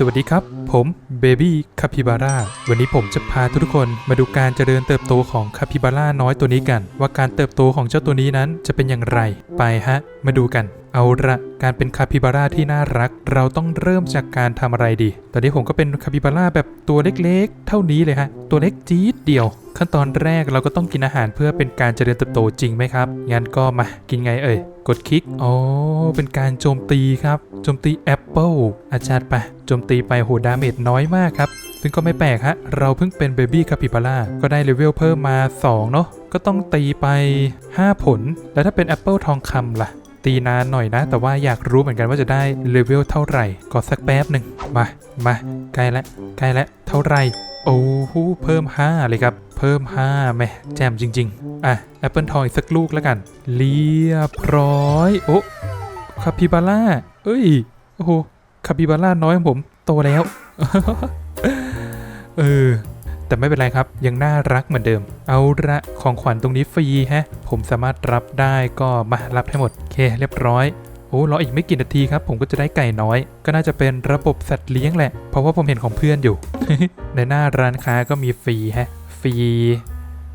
สวัสดีครับ ผมเบบี้คาปิบาร่าวันนี้ผมจะพาทุกคนมาดูการเจริญเติบโตของคาปิบาร่าน้อยตัวนี้กัน ว่าการเติบโตของเจ้าตัวนี้นั้นจะเป็นอย่างไรไปฮะ มาดูกัน เอาละการเป็นคาปิบาร่าที่น่ารัก เราต้องเริ่มจากการทำอะไรดี ตอนนี้ผมก็เป็นคาปิบาร่าแบบตัวเล็กๆ เท่านี้เลยฮะ ตัวเล็กจี๊ดเดียว ขั้นตอนแรกเราก็ต้องกินอาหารเพื่อเป็นการเจริญเติบโตจริงไหมครับงั้นก็มากินไงเอ่ยกดคลิก อ๋อ เป็นการโจมตีครับ โจมตีแอป เปิลอาจารย์ไปโจมตีไปโหดาเมจน้อยมากครับ ซึ่งก็ไม่แปลกฮะ เราเพิ่งเป็นเบบี้คาปิบาร่าก็ได้เลเวลเพิ่มมา 2 เนาะก็ต้องตีไป 5 ผล แล้วถ้าเป็นแอปเปิลทองคำล่ะ ตีนานหน่อยนะ แต่ว่าอยากรู้เหมือนกันว่าจะได้เลเวลเท่าไหร่ก็สักแป๊บหนึ่งมามาใกล้แล้วใกล้แล้วเท่าไหร่โอ้โหเพิ่ม 5 เลยครับ เพิ่ม5แม่แจ่มจริง ๆ อะ แอปเปิลทองอีกสักลูกแล้วกัน เรียบร้อย โอ้คาปิบาร่าเอ้ย โอ้โหคาปิบาร่าน้อยของผมโตแล้ว เออ แต่ไม่เป็นไรครับ ยังน่ารักเหมือนเดิม เอาละของขวัญตรงนี้ฟรีฮะ ผมสามารถรับได้ก็มารับให้หมด โอเค เรียบร้อยโอ้รออีกไม่กี่นาทีครับ ผมก็จะได้ไก่น้อย ก็น่าจะเป็นระบบสัตว์เลี้ยงแหละ เพราะว่าผมเห็นของเพื่อนอยู่ ในหน้าร้านค้าก็มีฟรีฮะ ฟรี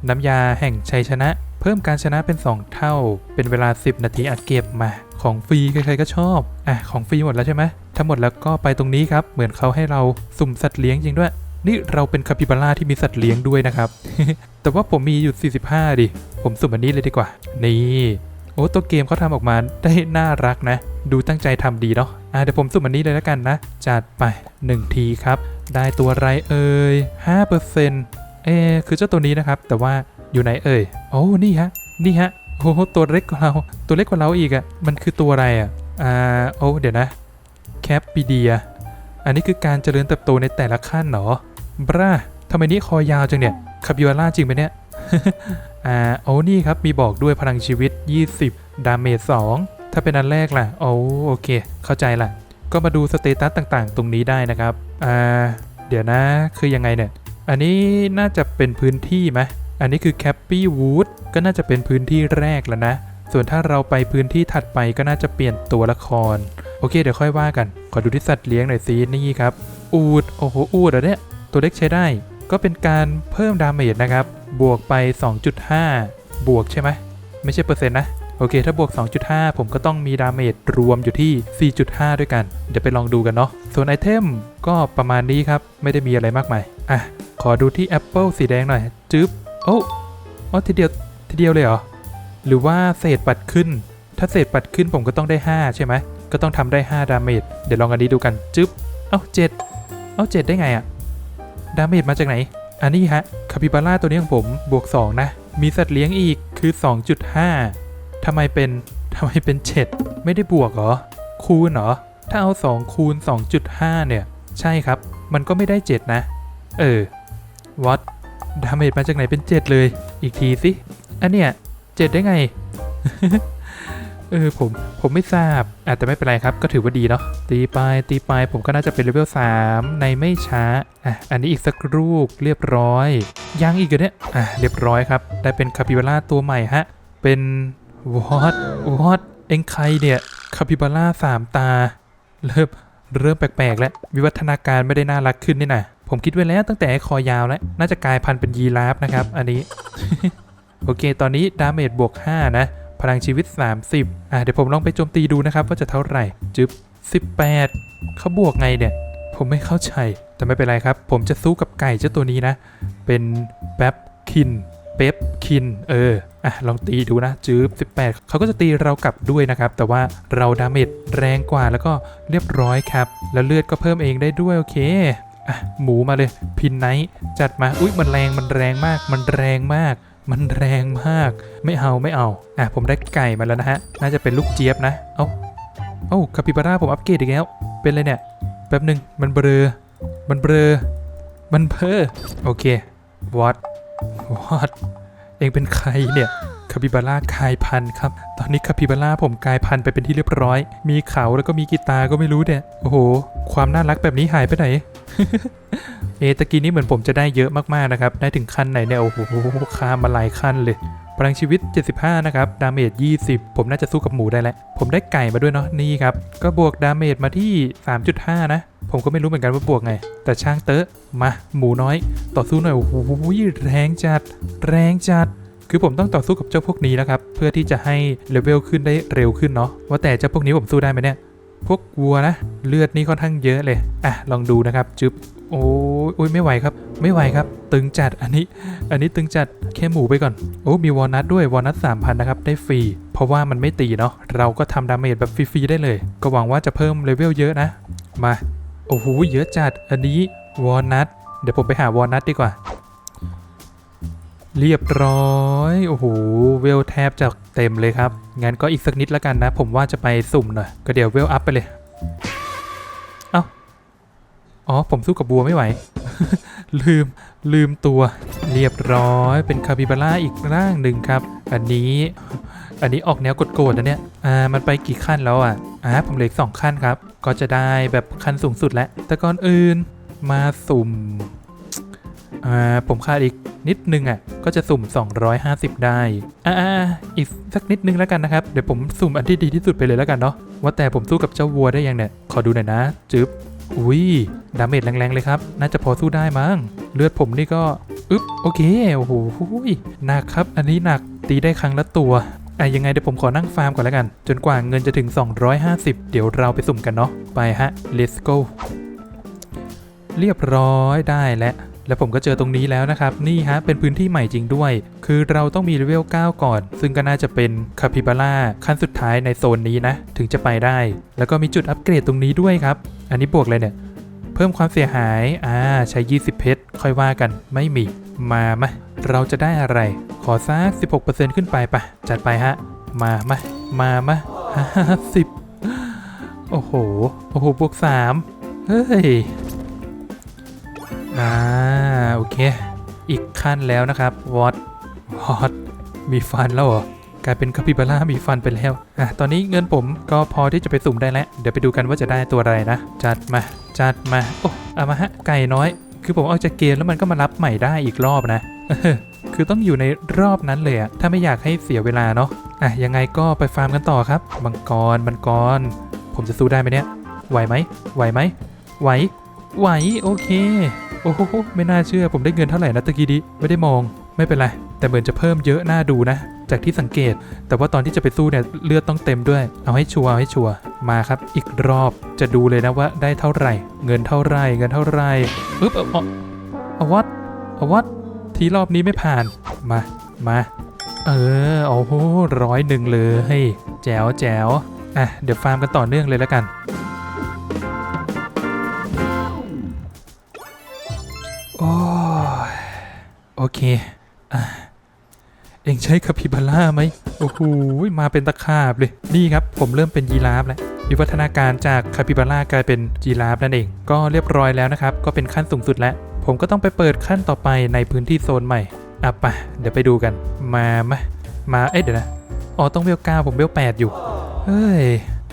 น้ำยาแห่งชัยชนะ เพิ่มการชนะเป็น 2 เท่า เป็นเวลา 10 นาทีอัดเก็บมา ของฟรีใครๆก็ชอบ อะ ของฟรีหมดแล้วใช่ไหมทั้งหมดแล้วก็ไปตรงนี้ครับ เหมือนเขาให้เราสุ่มสัตว์เลี้ยงจริงด้วย นี่เราเป็นคาปิบาร่าที่มีสัตว์เลี้ยงด้วยนะครับ แต่ว่าผมมีอยู่ 45 ดิ ผมสุ่มอันนี้เลยดีกว่า นี่ โอ้ตัวเกมเขาทำออกมาได้น่ารักนะ ดูตั้งใจทำดีเนาะ อะเดี๋ยวผมสุ่มอันนี้เลยแล้วกันนะ จัดไป1ทีครับ ได้ตัวไรเอ่ย5%เอ๊ะคือเจ้าตัวนี้นะครับ แต่ว่า อยู่ไหนเอ่ย โอ้ นี่ฮะ นี่ฮะ โอ้โหตัวเล็กกว่าเรา ตัวเล็กกว่าเราอีกอะ่ะ มันคือตัวอะไรอะ่ะ อ่า โอ้ เดี๋ยวนะ แคปปีเดีย อันนี้คือการเจริญเติบโตในแต่ละขั้นเหรอ บราทำไมนี่คอยาวจังเนี่ยคาบิวาร่าจริงไหมเนี่ย อ่า โอ้นี่ครับ มีบอกด้วยพลังชีวิต 20 ดาเมจ2ถ้าเป็นอันแรกล่ะ โอ้ โอเค เข้าใจละ ก็มาดูสเตตัสต่างๆ ตรงนี้ได้นะครับ อ่า เดี๋ยวนะ คือยังไงเนี่ย อันนี้น่าจะเป็นพื้นที่ไหม อันนี้คือแคปปี้วูดก็น่าจะเป็นพื้นที่แรกแล้วนะ ส่วนถ้าเราไปพื้นที่ถัดไปก็น่าจะเปลี่ยนตัวละคร โอเค เดี๋ยวค่อยว่ากัน ขอดูที่สัตว์เลี้ยงหน่อยสินี่ครับ อูด โอ้โห อูดเหรอเนี่ย ตัวเล็กใช้ได้ ก็เป็นการเพิ่มดาเมจนะครับ บวกไป 2.5 บวกใช่ไหม ไม่ใช่เปอร์เซ็นต์นะโอเค ถ้าบวก 2.5 ผมก็ต้องมีดาเมจรวมอยู่ที่ 4.5 ด้วยกัน เดี๋ยวไปลองดูกันเนาะ ส่วนไอเทมก็ประมาณนี้ครับ ไม่ได้มีอะไรมากมาย อะ ขอดูที่แอปเปิลสีแดงหน่อย จึ๊บ โอ้อ๋อทีเดียวทีเดียวเลยเหรอ หรือว่าเศษปัดขึ้น ถ้าเศษปัดขึ้นผมก็ต้องได้ 5 ใช่ไหม ก็ต้องทำได้ 5 ดาเมจ เดี๋ยวลองอันนี้ดูกันจึ๊บ เอ้าเจ็ดเอ้าเจ็ดได้ไงอะดาเมจมาจากไหน อันนี้ฮะ คาปิบาร่าตัวนี้ของผมบวก 2 นะ มีสัตว์เลี้ยงอีกคือ 2.5ทำไมเป็นทำไมเป็น 7 ไม่ได้บวกเหรอ คูณเหรอ ถ้าเอา 2 คูณ 2.5 เนี่ย ใช่ครับ มันก็ไม่ได้ 7 นะ เออวั ดาเมจมาจากไหนเป็น 7 เลย อีกทีสิ อันเนี้ย7ได้ไง เออผมผมไม่ทราบอะแต่ไม่เป็นไรครับ ก็ถือว่าดีเนาะ ตีไปตีไปผมก็น่าจะเป็นเลเวล3ในไม่ช้า อะ อันนี้อีกสักลูกเรียบร้อย ยังอีกเหรอเนี่ย อะ เรียบร้อยครับ ได้เป็นคาปิบาร่าตัวใหม่ฮะ เป็นวอตวอตเอ็งใครเนี่ย คาปิบาร่าสามตา เริ่มเริ่มแปลกๆ แล้ว วิวัฒนาการไม่ได้น่ารักขึ้นนี่นะ ผมคิดไว้แล้วตั้งแต่คอยาวแล้ว น่าจะกลายพันธุ์เป็นยีราฟนะครับ อันนี้ โอเค ตอนนี้ดาเมจบวก 5 นะ พลังชีวิต 30 อะเดี๋ยวผมลองไปโจมตีดูนะครับ ว่าจะเท่าไหร่ จึ๊บ 18 เขาบวกไงเนี่ย ผมไม่เข้าใจแต่ไม่เป็นไรครับ ผมจะสู้กับไก่เจ้าตัวนี้นะ เป็นแป๊บคินเป๊ปคิน เออ อะ ลองตีดูนะ จื๊บ18 เขาก็จะตีเรากลับด้วยนะครับ แต่ว่าเราดาเมจแรงกว่าแล้วก็เรียบร้อยครับ แล้วเลือดก็เพิ่มเองได้ด้วย โอเค อะหมูมาเลย พินไนท์จัดมา อุ๊ยมันแรงมันแรงมาก มันแรงมาก มันแรงมาก ไม่เอาไม่เอาอะผมได้ไก่มาแล้วนะฮะ น่าจะเป็นลูกเจี๊ยบนะ เอ้าเอ้าคาปิบาร่าผมอัปเกรดอีกแล้ว เป็นเลยเนี่ย แป๊บหนึ่งมันเบลอมันเบลอมันเพ้อโอเค what what เองเป็นใครเนี่ยคาปิบาร่ากลายพันธุ์ครับ ตอนนี้คาปิบาร่าผมกลายพันธุ์ไปเป็นที่เรียบร้อย มีเขาแล้วก็มีกีตาร์ก็ไม่รู้เนี่ย โอ้โห ความน่ารักแบบนี้หายไปไหน เอตะกี้นี้เหมือนผมจะได้เยอะมากๆนะครับ ได้ถึงขั้นไหนเนี่ยโอ้โหข้ามมาหลายขั้นเลยพลังชีวิต 75 นะครับ ดาเมจ 20 ผมน่าจะสู้กับหมูได้แล้ว ผมได้ไก่มาด้วยเนาะ นี่ครับ ก็บวกดาเมจมาที่ 3.5 นะ ผมก็ไม่รู้เหมือนกันว่าบวกไง แต่ช่างเตอะมา หมูน้อย ต่อสู้หน่อย โอ้โห แรงจัด แรงจัด คือผมต้องต่อสู้กับเจ้าพวกนี้นะครับ เพื่อที่จะให้เลเวลขึ้นได้เร็วขึ้นเนาะ ว่าแต่เจ้าพวกนี้ผมสู้ได้ไหมเนี่ย พวกวัวนะเลือดนี่ค่อนข้างเยอะเลยอะลองดูนะครับจึ๊บโอ้ยไม่ไหวครับ ไม่ไหวครับ ตึงจัดอันนี้ อันนี้ตึงจัดแค่หมูไปก่อน โอ้มีวอลนัทด้วยวอลนัท3,000นะครับ ได้ฟรี เพราะว่ามันไม่ตีเนาะเราก็ทำดาเมจแบบฟรีๆได้เลย ก็หวังว่าจะเพิ่มเลเวลเยอะนะ มา โอ้โหเยอะจัดอันนี้วอลนัทเดี๋ยวผมไปหาวอลนัทดีกว่า เรียบร้อย โอ้โห เวลแทบจะเต็มเลยครับ งั้นก็อีกสักนิดแล้วกันนะ ผมว่าจะไปสุ่มหน่อย ก็เดี๋ยวเวลอัพไปเลย เอ้า อ๋อ ผมสู้กับบัวไม่ไหว ลืม ลืมตัว เรียบร้อย เป็นคาปิบาร่าอีกร่างหนึ่งครับ อันนี้ อันนี้ออกแนวกดๆนะเนี่ย อ่า มันไปกี่ขั้นแล้วอะ อ่า ผมเหลืออกสองขั้นครับ ก็จะได้แบบขั้นสูงสุดแล้ว แต่ก่อนอื่น มาสุ่ม อ่าผมคาดอีกนิดนึงอะก็จะสุ่ม 250 ได้อ่าอีกสักนิดนึงแล้วกันนะครับเดี๋ยวผมสุ่มอันที่ดีที่สุดไปเลยแล้วกันเนาะว่าแต่ผมสู้กับเจ้าวัวได้ยังเนี่ยขอดูหน่อยนะจึ๊บอุ้ยดาเมจแรงๆเลยครับ น่าจะพอสู้ได้มั้งเลือดผมนี่ก็อึ๊บโอเคโอ้โหหนักครับ อันนี้หนักตีได้ครั้งละตัวอะยังไงเดี๋ยวผมขอนั่งฟาร์มก่อนแล้วกัน จนกว่าเงินจะถึง 250 เดี๋ยวเราไปสุ่มกันเนาะไปฮะ let's go เรียบร้อยได้แล้ว แล้วผมก็เจอตรงนี้แล้วนะครับ นี่ฮะ เป็นพื้นที่ใหม่จริงด้วย คือเราต้องมีเลเวล 9 ก่อน ซึ่งก็น่าจะเป็นคาปิบาร่าขั้นสุดท้ายในโซนนี้นะ ถึงจะไปได้ แล้วก็มีจุดอัปเกรดตรงนี้ด้วยครับ อันนี้บวกเลยเนี่ย เพิ่มความเสียหาย อ่า ใช้ 20 เพชร ค่อยว่ากัน ไม่มี มามาเราจะได้อะไร ขอสัก 16%ขึ้นไปปะจัดไปฮะ มามามามา50โอ้โห โอ้โห บวก3เฮ้ย อ่าโอเค อีกขั้นแล้วนะครับวอตวอตมีฟันแล้วเหรอกลายเป็นคาปิบาร่ามีฟันไปแล้วอะตอนนี้เงินผมก็พอที่จะไปสุ่มได้แล้ว เดี๋ยวไปดูกันว่าจะได้ตัวอะไรนะ จัดมา จัดมา โอ้เอามาฮะ ไก่น้อย คือผมเอาจากเกมแล้วมันก็มารับใหม่ได้อีกรอบนะ คือต้องอยู่ในรอบนั้นเลยอะถ้าไม่อยากให้เสียเวลาเนาะ อะ ยังไงก็ไปฟาร์มกันต่อครับ มังกร มังกร ผมจะสู้ได้ไหมเนี่ย ไหวไหม ไหวไหม ไหว ไหว โอเค โอ้โหไม่น่าเชื่อผมได้เงินเท่าไหร่นะตะกี้นี้ไม่ได้มองไม่เป็นไร แต่เหมือนจะเพิ่มเยอะน่าดูนะ จากที่สังเกต แต่ว่าตอนที่จะไปสู้เนี่ยเลือดต้องเต็มด้วย เอาให้ชัวร์เอาให้ชัวร์มาครับ อีกรอบจะดูเลยนะว่าได้เท่าไหร่ เงินเท่าไหร่ เงินเท่าไหร่อึ๊บเอาเอาเอาวัดเอาวัดทีรอบนี้ไม่ผ่านมามาเออโอ้โหร้อยหนึ่งเลยแจ๋วแจ๋วอะเดี๋ยวฟาร์มกันต่อเนื่องเลยแล้วกัน เคอเองใช้คาปิบาร่าไหมโอ้โหมาเป็นตะขาบเลย นี่ครับ ผมเริ่มเป็นยีราฟแล้ววิวัฒนาการจากคาปิบาร่ากลายเป็นยีราฟนั่นเอง ก็เรียบร้อยแล้วนะครับ ก็เป็นขั้นสูงสุดแล้ว ผมก็ต้องไปเปิดขั้นต่อไปในพื้นที่โซนใหม่อะปะเดี๋ยวไปดูกัน มามามา เอ๊ะเดี๋ยวนะ อ๋อ ต้องเวลเก้าผมเวลแปดอยู่ เฮ้ย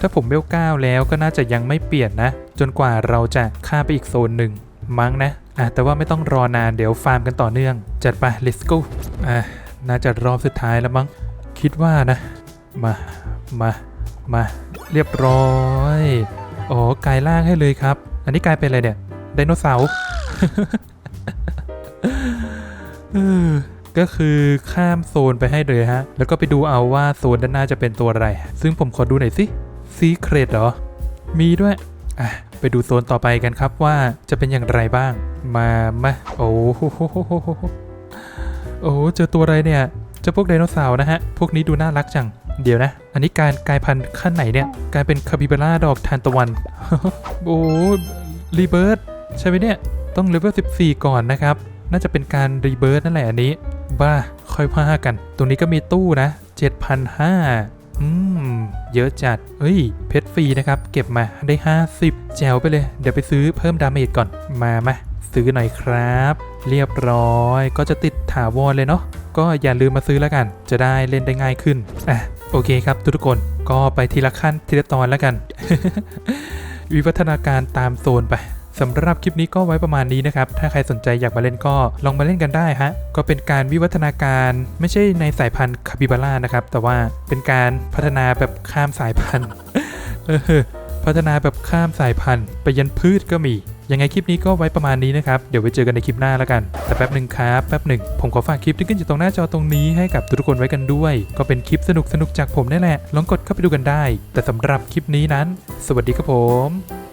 ถ้าผมเวลเก้าแล้วก็น่าจะยังไม่เปลี่ยนนะ จนกว่าเราจะข้ามไปอีกโซนหนึ่งมั้งนะ อะแต่ว่าไม่ต้องรอนานเดี๋ยวฟาร์มกันต่อเนื่อง จัดไป let's go อะน่าจะรอบสุดท้ายแล้วมั้งคิดว่านะ มามามาเรียบร้อยอ๋อกลายร่างให้เลยครับ อันนี้กลายเป็นอะไรเนี่ยไดโนเสาร์ก็คือข้ามโซนไปให้เลยฮะ แล้วก็ไปดูเอาว่าโซนด้านหน้าจะเป็นตัวอะไร ซึ่งผมขอดูหน่อยสิซีเครตเหรอ มีด้วย อะ ไปดูโซนต่อไปกันครับว่าจะเป็นอย่างไรบ้าง มามาโอ้โหโอ้เจอตัวอะไรเนี่ยเจอพวกไดโนเสาร์นะฮะ พวกนี้ดูน่ารักจัง เดี๋ยวนะ อันนี้การกลายพันธุ์ขั้นไหนเนี่ย กลายเป็นคาปิบาร่าดอกทานตะวัน โอ้รีเบิร์ดใช่ไหมเนี่ย ต้องเลเวล14 ก่อนนะครับ น่าจะเป็นการรีเบิร์ดนั่นแหละอันนี้ บ้า ค่อยว่ากัน ตรงนี้ก็มีตู้นะ 7,500 อืม เยอะจัด เอ้ย เพชรฟรีนะครับ เก็บมาได้ 50 แจวไปเลย เดี๋ยวไปซื้อเพิ่มดาเมจก่อน มามา ซื้อหน่อยครับ เรียบร้อยก็จะติดถาวรเลยเนาะก็อย่าลืมมาซื้อแล้วกัน จะได้เล่นได้ง่ายขึ้นอะโอเคครับทุกคนก็ไปทีละขั้นทีละตอนแล้วกัน วิวัฒนาการตามโซนไปสำหรับคลิปนี้ก็ไว้ประมาณนี้นะครับ ถ้าใครสนใจอยากมาเล่นก็ลองมาเล่นกันได้ฮะ ก็เป็นการวิวัฒนาการไม่ใช่ในสายพันธุ์คาปิบาร่านะครับ แต่ว่าเป็นการพัฒนาแบบข้ามสายพันธุ์เออพัฒนาแบบข้ามสายพันธุ์ ไปยันพืชก็มี ยังไงคลิปนี้ก็ไว้ประมาณนี้นะครับ เดี๋ยวไว้เจอกันในคลิปหน้าแล้วกัน แต่แป๊บหนึ่งครับแป๊บหนึ่งผมขอฝากคลิปที่ขึ้นอยู่ตรงหน้าจอตรงนี้ให้กับทุกคนไว้กันด้วย ก็เป็นคลิปสนุกๆจากผมนี่แหละลองกดเข้าไปดูกันได้ แต่สำหรับคลิปนี้นั้น สวัสดีครับผม